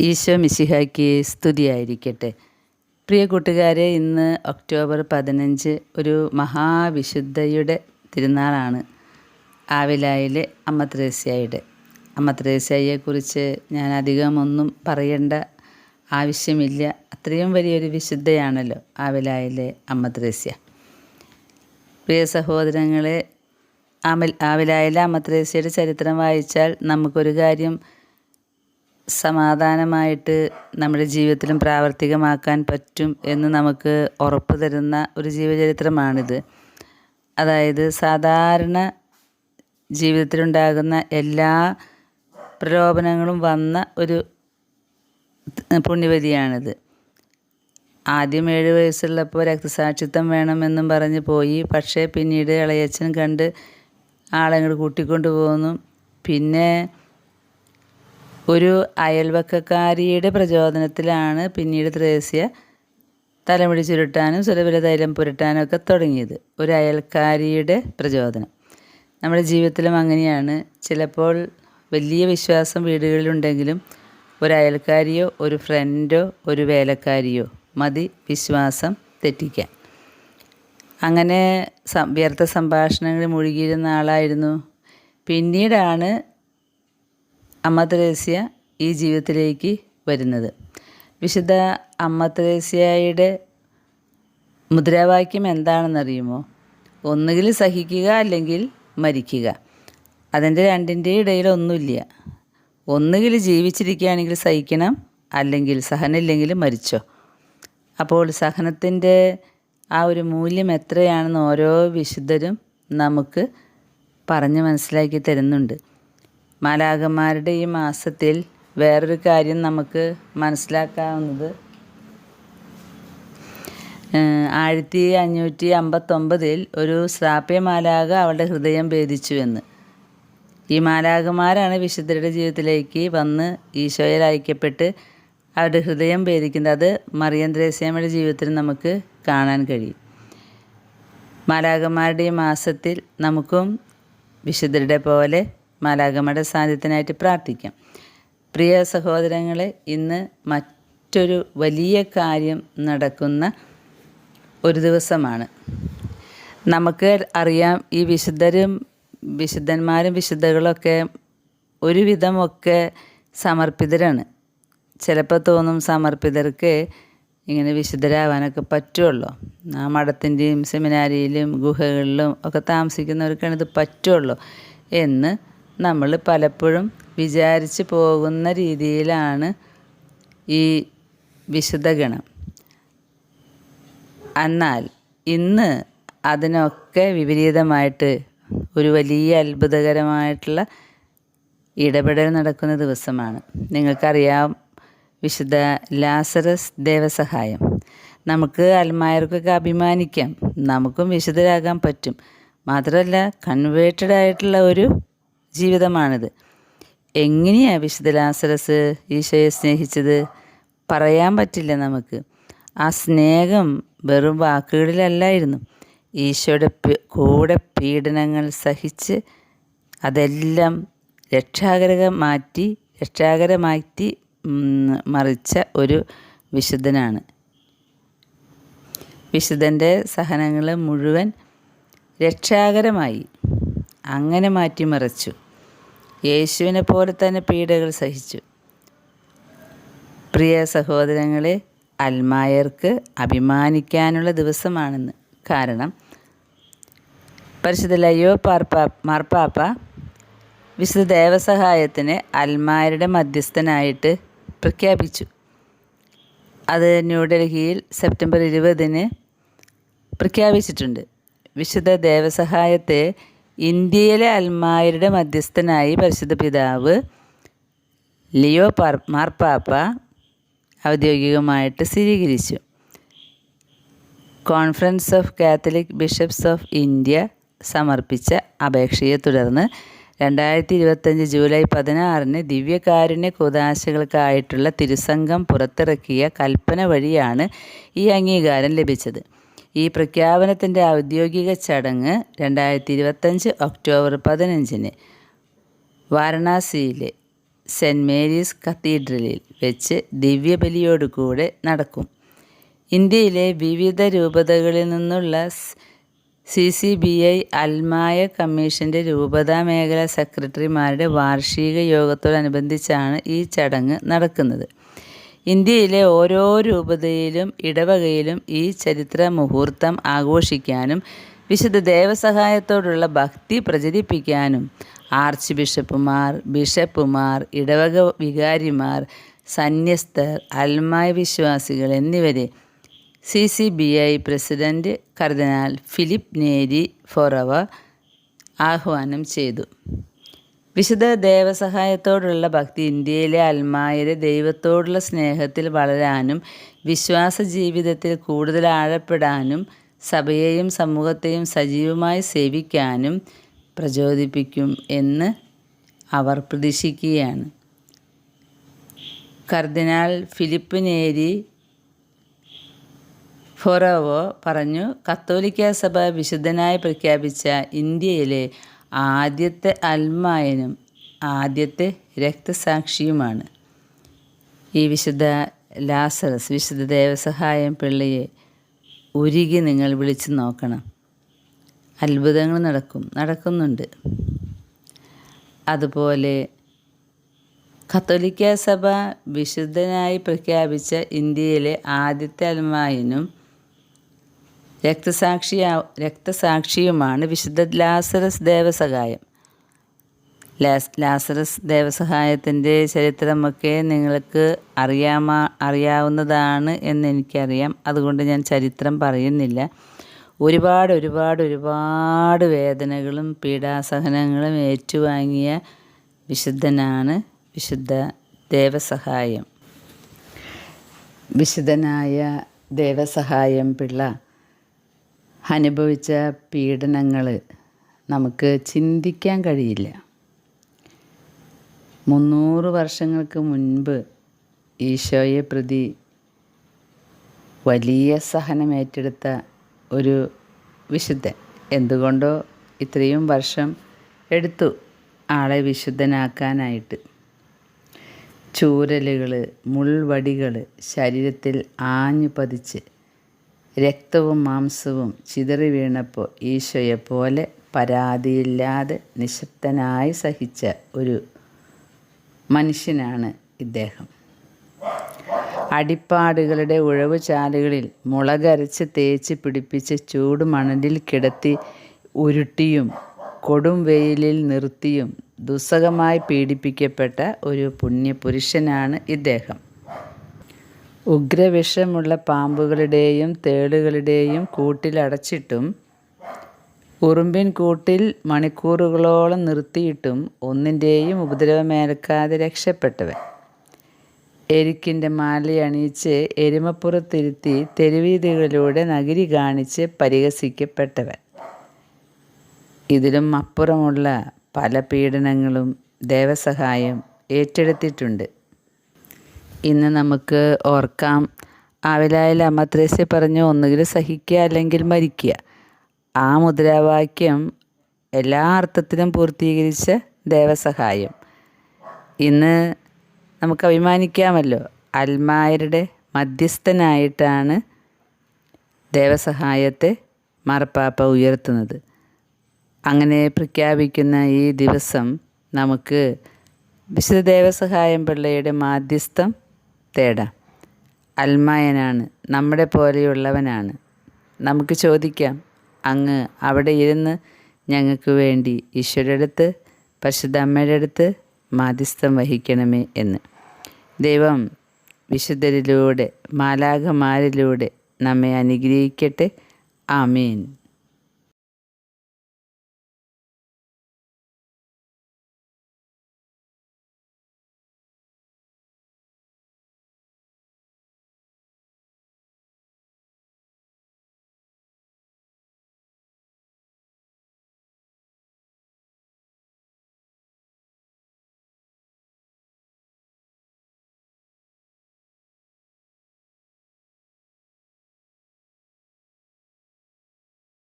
ഈശോ മിശിഹായ്ക്ക് സ്തുതിയായിരിക്കട്ടെ. പ്രിയ കൂട്ടുകാരെ ഇന്ന് ഒക്ടോബർ പതിനഞ്ച് ഒരു മഹാവിശുദ്ധയുടെ തിരുനാളാണ്. ആവിലായിലെ അമ്മ ത്രേസ്യായുടെ അമ്മ ത്രേസ്യായെക്കുറിച്ച് ഞാൻ അധികം ഒന്നും പറയേണ്ട ആവശ്യമില്ല. അത്രയും വലിയൊരു വിശുദ്ധയാണല്ലോ ആവിലായിലെ അമ്മ ത്രേസ്യ പ്രിയ സഹോദരങ്ങളെ ആമൽ ആവിലായിലെ അമ്മ ത്രേസ്യയുടെ ചരിത്രം വായിച്ചാൽ നമുക്കൊരു കാര്യം സമാധാനമായിട്ട് നമ്മുടെ ജീവിതത്തിലും പ്രാവർത്തികമാക്കാൻ പറ്റും എന്ന് നമുക്ക് ഉറപ്പ് തരുന്ന ഒരു ജീവചരിത്രമാണിത്. അതായത് സാധാരണ ജീവിതത്തിലുണ്ടാകുന്ന എല്ലാ പ്രലോഭനങ്ങളും വന്ന ഒരു പുണ്യവതിയാണിത്. ആദ്യം ഏഴ് വയസ്സുള്ളപ്പോൾ രക്തസാക്ഷിത്വം വേണമെന്നും പറഞ്ഞ് പോയി. പക്ഷേ പിന്നീട് ഇളയച്ഛൻ കണ്ട് ആളെങ്ങോട്ട് കൂട്ടിക്കൊണ്ടു പോകുന്നു പിന്നെ ഒരു അയൽവക്കക്കാരിയുടെ പ്രചോദനത്തിലാണ് പിന്നീട് ത്രേസ്യ തലമുടി ചുരുട്ടാനും സുലഭല തൈലം പുരട്ടാനും ഒക്കെ തുടങ്ങിയത്. ഒരു അയൽക്കാരിയുടെ പ്രചോദനം. നമ്മുടെ ജീവിതത്തിലും അങ്ങനെയാണ്. ചിലപ്പോൾ വലിയ വിശ്വാസം വീടുകളിലുണ്ടെങ്കിലും ഒരു അയൽക്കാരിയോ ഒരു ഫ്രണ്ടോ ഒരു വേലക്കാരിയോ മതി വിശ്വാസം തെറ്റിക്കാൻ. അങ്ങനെ വ്യർത്ഥ സംഭാഷണങ്ങളിൽ മുഴുകിയിരുന്ന ആളായിരുന്നു. പിന്നീടാണ് അമ്മ ത്രേസ്യ ഈ ജീവിതത്തിലേക്ക് വരുന്നത്. വിശുദ്ധ അമ്മ ത്രേസ്യയുടെ മുദ്രാവാക്യം എന്താണെന്നറിയുമോ? ഒന്നുകിൽ സഹിക്കുക അല്ലെങ്കിൽ മരിക്കുക. അതിന്റെ രണ്ടിന്റെ ഇടയിൽ ഒന്നുമില്ല. ഒന്നുകിൽ ജീവിച്ചിരിക്കുകയാണെങ്കിൽ സഹിക്കണം അല്ലെങ്കിൽ സഹനമില്ലെങ്കിൽ മരിച്ചോ. അപ്പോൾ സഹനത്തിന്റെ ആ ഒരു മൂല്യം എത്രയാണെന്ന് ഓരോ വിശുദ്ധരും നമുക്ക് പറഞ്ഞ് മനസ്സിലാക്കി തരുന്നുണ്ട്. മാലാകന്മാരുടെ ഈ മാസത്തിൽ വേറൊരു കാര്യം നമുക്ക് മനസ്സിലാക്കാവുന്നത്. ആയിരത്തി അഞ്ഞൂറ്റി അമ്പത്തൊമ്പതിൽ ഒരു ശ്രാപ്യ മാലാക അവളുടെ ഹൃദയം ഭേദിച്ചുവെന്ന്. ഈ മാലാകന്മാരാണ് വിശുദ്ധരുടെ ജീവിതത്തിലേക്ക് വന്ന് ഈശോയിൽ അയക്കപ്പെട്ട് അവരുടെ ഹൃദയം ഭേദിക്കുന്നത്. അത് മറിയം ത്രേസ്യാമ്മയുടെ ജീവിതത്തിൽ നമുക്ക് കാണാൻ കഴിയും. മാലാകന്മാരുടെ ഈ മാസത്തിൽ നമുക്കും വിശുദ്ധരുടെ പോലെ മാലാകമ്മയുടെ സാന്നിധ്യത്തിനായിട്ട് പ്രാർത്ഥിക്കാം. പ്രിയ സഹോദരങ്ങളെ ഇന്ന് മറ്റൊരു വലിയ കാര്യം നടക്കുന്ന ഒരു ദിവസമാണ്. നമുക്ക് അറിയാം ഈ വിശുദ്ധരും വിശുദ്ധന്മാരും വിശുദ്ധകളൊക്കെ ഒരുവിധമൊക്കെ സമർപ്പിതരാണ്. ചിലപ്പോൾ തോന്നും സമർപ്പിതർക്ക് ഇങ്ങനെ വിശുദ്ധരാവാനൊക്കെ പറ്റുള്ളൂ. ആ മഠത്തിന്റെയും സെമിനാരിയിലും ഗുഹകളിലും ഒക്കെ താമസിക്കുന്നവർക്കാണിത് പറ്റുള്ളൂ എന്ന് നമ്മൾ പലപ്പോഴും വിചാരിച്ച് പോകുന്ന രീതിയിലാണ് ഈ വിശുദ്ധ ഗണം. എന്നാൽ ഇന്ന് അതിനൊക്കെ വിപരീതമായിട്ട് ഒരു വലിയ അത്ഭുതകരമായിട്ടുള്ള ഇടപെടൽ നടക്കുന്ന ദിവസമാണ്. നിങ്ങൾക്കറിയാം വിശുദ്ധ ലാസറസ് ദേവസഹായം. നമുക്ക് അൽമായർക്കൊക്കെ അഭിമാനിക്കാം. നമുക്കും വിശുദ്ധരാകാൻ പറ്റും. മാത്രമല്ല കൺവേർട്ടഡ് ആയിട്ടുള്ള ഒരു ജീവിതമാണിത്. എങ്ങനെയാണ് വിശുദ്ധ ലാസറസ് ഈശോയെ സ്നേഹിച്ചത്? പറയാൻ പറ്റില്ല നമുക്ക്. ആ സ്നേഹം വെറും വാക്കുകളിലല്ലായിരുന്നു. ഈശോയുടെ കൂടെ പീഡനങ്ങൾ സഹിച്ച് അതെല്ലാം രക്ഷാകരക മാറ്റി രക്ഷാകരമാറ്റി മറിച്ച ഒരു വിശുദ്ധനാണ്. വിശുദ്ധന്റെ സഹനങ്ങൾ മുഴുവൻ രക്ഷാകരമായി. അങ്ങനെ മാറ്റിമറിച്ചു. യേശുവിനെ പോലെ തന്നെ പീഡകൾ സഹിച്ചു. പ്രിയ സഹോദരങ്ങളെ അൽമായർക്ക് അഭിമാനിക്കാനുള്ള ദിവസമാണെന്ന്. കാരണം പരിശുദ്ധ ലയോ പാർപ്പാ മാർപ്പാപ്പ വിശുദ്ധ ദേവസഹായത്തിന് അൽമായരുടെ മധ്യസ്ഥനായിട്ട് പ്രഖ്യാപിച്ചു. അത് ന്യൂഡൽഹിയിൽ സെപ്റ്റംബർ ഇരുപതിന് പ്രഖ്യാപിച്ചിട്ടുണ്ട്. വിശുദ്ധ ദേവസഹായത്തെ ഇന്ത്യയിലെ അൽമായരുടെ മധ്യസ്ഥനായി പരിശുദ്ധ പിതാവ് ലിയോ പാർ മാർപ്പാപ്പ ഔദ്യോഗികമായിട്ട് സ്ഥിരീകരിച്ചു. Conference of Catholic bishops of India സമർപ്പിച്ച അപേക്ഷയെ തുടർന്ന് രണ്ടായിരത്തി ഇരുപത്തഞ്ച് ജൂലൈ പതിനാറിന് ദിവ്യകാരുണ്യ കൂതാശകൾക്കായിട്ടുള്ള തിരുസംഘം പുറത്തിറക്കിയ കൽപ്പന വഴിയാണ് ഈ അംഗീകാരം ലഭിച്ചത്. ഈ പ്രഖ്യാപനത്തിന്റെ ഔദ്യോഗിക ചടങ്ങ് രണ്ടായിരത്തി ഇരുപത്തഞ്ച് ഒക്ടോബർ പതിനഞ്ചിന് വാരണാസിയിലെ സെന്റ് മേരീസ് കത്തീഡ്രലിൽ വെച്ച് ദിവ്യബലിയോടുകൂടെ നടക്കും. ഇന്ത്യയിലെ വിവിധ രൂപതകളിൽ നിന്നുള്ള സി സി ബി ഐ അൽമായ കമ്മീഷന്റെ രൂപതാ മേഖല സെക്രട്ടറിമാരുടെ വാർഷിക യോഗത്തോടനുബന്ധിച്ചാണ് ഈ ചടങ്ങ് നടക്കുന്നത്. ഇന്ത്യയിലെ ഓരോ രൂപതയിലും ഇടവകയിലും ഈ ചരിത്ര മുഹൂർത്തം ആഘോഷിക്കാനും വിശുദ്ധ ദേവസഹായത്തോടുള്ള ഭക്തി പ്രചരിപ്പിക്കാനും ആർച്ച് ബിഷപ്പുമാർ ബിഷപ്പുമാർ ഇടവക വികാരിമാർ സന്യസ്തർ അൽമായ വിശ്വാസികൾ എന്നിവരെ C C B I president cardinal Philip Neri Ferrao ആഹ്വാനം ചെയ്തു. വിശുദ്ധ ദേവസഹായത്തോടുള്ള ഭക്തി ഇന്ത്യയിലെ അൽമായരെ ദൈവത്തോടുള്ള സ്നേഹത്തിൽ വളരാനും വിശ്വാസ ജീവിതത്തിൽ കൂടുതൽ ആഴപ്പെടാനും സഭയെയും സമൂഹത്തെയും സജീവമായി സേവിക്കാനും പ്രചോദിപ്പിക്കും എന്ന് അവർ പ്രതീക്ഷിക്കുകയാണ്. കർദിനാൾ ഫിലിപ്പ് നേരി ഫൊറോവോ പറഞ്ഞു കത്തോലിക്ക സഭ വിശുദ്ധനായി പ്രഖ്യാപിച്ച ഇന്ത്യയിലെ ആദ്യത്തെ അൽമായനും ആദ്യത്തെ രക്തസാക്ഷിയുമാണ്. ഈ വിശുദ്ധ ലാസറസ് വിശുദ്ധ ദേവസഹായം പിള്ളയെ ഉരുകി നിങ്ങൾ വിളിച്ചു നോക്കണം. അത്ഭുതങ്ങൾ നടക്കും നടക്കുന്നുണ്ട്. അതുപോലെ കത്തോലിക്ക സഭ വിശുദ്ധനായി പ്രഖ്യാപിച്ച ഇന്ത്യയിലെ ആദ്യത്തെ അൽമായനും രക്തസാക്ഷിയാ രക്തസാക്ഷിയുമാണ് വിശുദ്ധ ലാസറസ് ദേവസഹായം. ലാസ് ലാസറസ് ദേവസഹായത്തിന്റെ ചരിത്രമൊക്കെ നിങ്ങൾക്ക് അറിയാമാ അറിയാവുന്നതാണ് എന്ന് എനിക്കറിയാം. അതുകൊണ്ട് ഞാൻ ചരിത്രം പറയുന്നില്ല. ഒരുപാട് ഒരുപാട് ഒരുപാട് വേദനകളും പീഡാസഹനങ്ങളും ഏറ്റുവാങ്ങിയ വിശുദ്ധനാണ് വിശുദ്ധ ദേവസഹായം. വിശുദ്ധനായ ദേവസഹായം പിള്ള. അനുഭവിച്ച പീഡനങ്ങൾ നമുക്ക് ചിന്തിക്കാൻ കഴിയില്ല. മുന്നൂറ് വർഷങ്ങൾക്ക് മുൻപ് ഈശോയെ പ്രതി വലിയ സഹനം ഏറ്റെടുത്ത ഒരു വിശുദ്ധൻ. എന്തുകൊണ്ടോ ഇത്രയും വർഷം എടുത്തു ആളെ വിശുദ്ധനാക്കാനായിട്ട്. ചൂരലുകൾ മുൾവടികൾ ശരീരത്തിൽ ആഞ്ഞു പതിച്ച് രക്തവും മാംസവും ചിതറി വീണപ്പോൾ ഈശോയെപ്പോലെ പരാതിയില്ലാതെ നിശബ്ദനായി സഹിച്ച ഒരു മനുഷ്യനാണ് ഇദ്ദേഹം. അടിപ്പാടുകളുടെ ഉഴവുചാലുകളിൽ മുളകരച്ച് തേച്ച് പിടിപ്പിച്ച് ചൂട് മണലിൽ കിടത്തി ഉരുട്ടിയും കൊടും വെയിലിൽ നിർത്തിയും ദുസ്സഹമായി പീഡിപ്പിക്കപ്പെട്ട ഒരു പുണ്യപുരുഷനാണ് ഇദ്ദേഹം. ഉഗ്രവിഷമുള്ള പാമ്പുകളുടെയും തേളുകളുടെയും കൂട്ടിലടച്ചിട്ടും ഉറുമ്പിൻ കൂട്ടിൽ മണിക്കൂറുകളോളം നിർത്തിയിട്ടും ഒന്നിന്റെയും ഉപദ്രവമേൽക്കാതെ രക്ഷപ്പെട്ടവൻ. എരിക്കിന്റെ മാലയണിയിച്ച് എരുമപ്പുറത്തിരുത്തി തെരുവീതികളിലൂടെ നഗരി കാണിച്ച് പരിഹസിക്കപ്പെട്ടവൻ. ഇതിലും അപ്പുറമുള്ള പല പീഡനങ്ങളും ദേവസഹായം ഏറ്റെടുത്തിട്ടുണ്ട്. ഇന്ന് നമുക്ക് ഓർക്കാം. ആവിലായിൽ അമ്മത്രേസ്യ പറഞ്ഞു ഒന്നുകിൽ സഹിക്കുക അല്ലെങ്കിൽ മരിക്കുക. ആ മുദ്രാവാക്യം എല്ലാ അർത്ഥത്തിലും പൂർത്തീകരിച്ച ദേവസഹായം. ഇന്ന് നമുക്ക് അഭിമാനിക്കാമല്ലോ. അൽമായരുടെ മധ്യസ്ഥനായിട്ടാണ് ദേവസഹായത്തെ മാർപ്പാപ്പ ഉയർത്തുന്നത്. അങ്ങനെ പ്രഖ്യാപിക്കുന്ന ഈ ദിവസം നമുക്ക് വിശുദ്ധ ദേവസഹായം പിള്ളയുടെ മാധ്യസ്ഥം തേടാം. അൽമായനാണ് നമ്മുടെ പോലെയുള്ളവനാണ്. നമുക്ക് ചോദിക്കാം അങ്ങ് അവിടെ ഇരുന്ന് ഞങ്ങൾക്ക് വേണ്ടി ഈശ്വരുടെ അടുത്ത് പരിശുദ്ധ അമ്മയുടെ അടുത്ത് മാധ്യസ്ഥം വഹിക്കണമേ എന്ന്. ദൈവം വിശുദ്ധരിലൂടെ മാലാഖമാരിലൂടെ നമ്മെ അനുഗ്രഹിക്കട്ടെ. ആമീൻ.